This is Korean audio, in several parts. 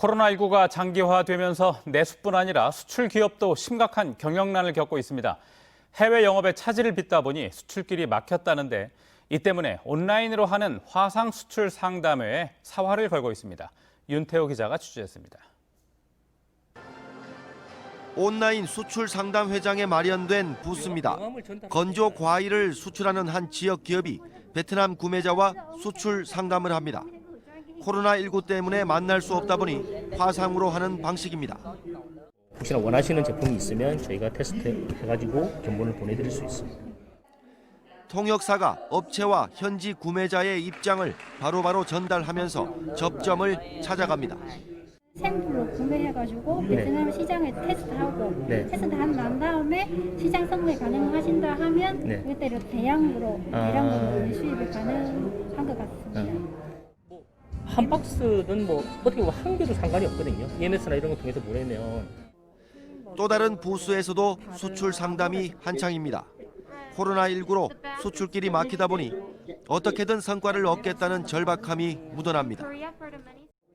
코로나19가 장기화되면서 내수뿐 아니라 수출 기업도 심각한 경영난을 겪고 있습니다. 해외 영업에 차질을 빚다 보니 수출길이 막혔다는데 이 때문에 온라인으로 하는 화상 수출 상담회에 사활을 걸고 있습니다. 윤태호 기자가 취재했습니다. 온라인 수출 상담 회장에 마련된 부스입니다. 건조 과일을 수출하는 한 지역 기업이 베트남 구매자와 수출 상담을 합니다. 코로나19 때문에 만날 수 없다 보니 화상으로 하는 방식입니다. 혹시나 원하시는 제품이 있으면 저희가 테스트 해가지고 견본을 보내드릴 수 있습니다. 통역사가 업체와 현지 구매자의 입장을 바로바로 전달하면서 접점을 찾아갑니다. 샘플로 구매해가지고 네. 베트남 시장에 테스트하고 네. 테스트 한 난 다음에 시장 성공이 가능하신다 하면 네. 그때로 대량으로 아. 대량으로 수입이 같습니다. 한 박스는 뭐 어떻게 보면 한 개도 상관이 없거든요. EMS나 이런 거 통해서 보내면 또 다른 부스에서도 수출 상담이 한창입니다. 코로나19로 수출길이 막히다 보니 어떻게든 성과를 얻겠다는 절박함이 묻어납니다.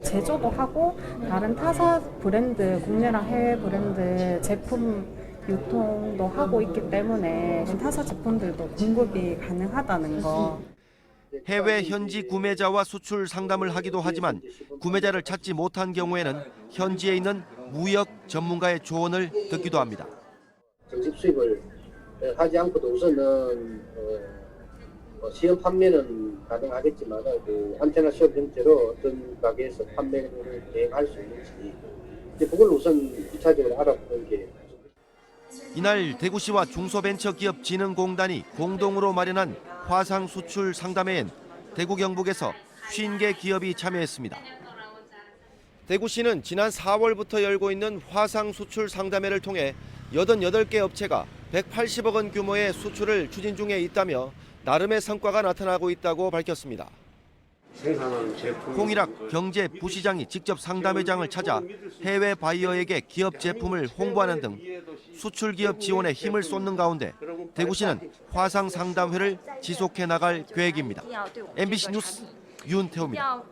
제조도 하고 다른 타사 브랜드 국내랑 해외 브랜드 제품 유통도 하고 있기 때문에 타사 제품들도 공급이 가능하다는 거. 해외 현지 구매자와 수출 상담을 하기도 하지만 구매자를 찾지 못한 경우에는 현지에 있는 무역 전문가의 조언을 듣기도 합니다. 정식 수입을 어, 하지 않고도 우선은 어, 뭐 시험 판매는 가능하겠지만 그 안테나 시험 형태로 어떤 가게에서 판매를 대행할 수 있는지 이제 그걸 우선 2차적으로 알아보는 게 이날 대구시와 중소벤처기업진흥공단이 공동으로 마련한 화상 수출 상담회엔 대구 경북에서 50개 기업이 참여했습니다. 대구시는 지난 4월부터 열고 있는 화상 수출 상담회를 통해 88개 업체가 180억 원 규모의 수출을 추진 중에 있다며 나름의 성과가 나타나고 있다고 밝혔습니다. 홍일학 경제 부시장이 직접 상담회장을 찾아 해외 바이어에게 기업 제품을 홍보하는 등 수출 기업 지원에 힘을 쏟는 가운데 대구시는 화상 상담회를 지속해 나갈 계획입니다. MBC 뉴스 윤태호입니다.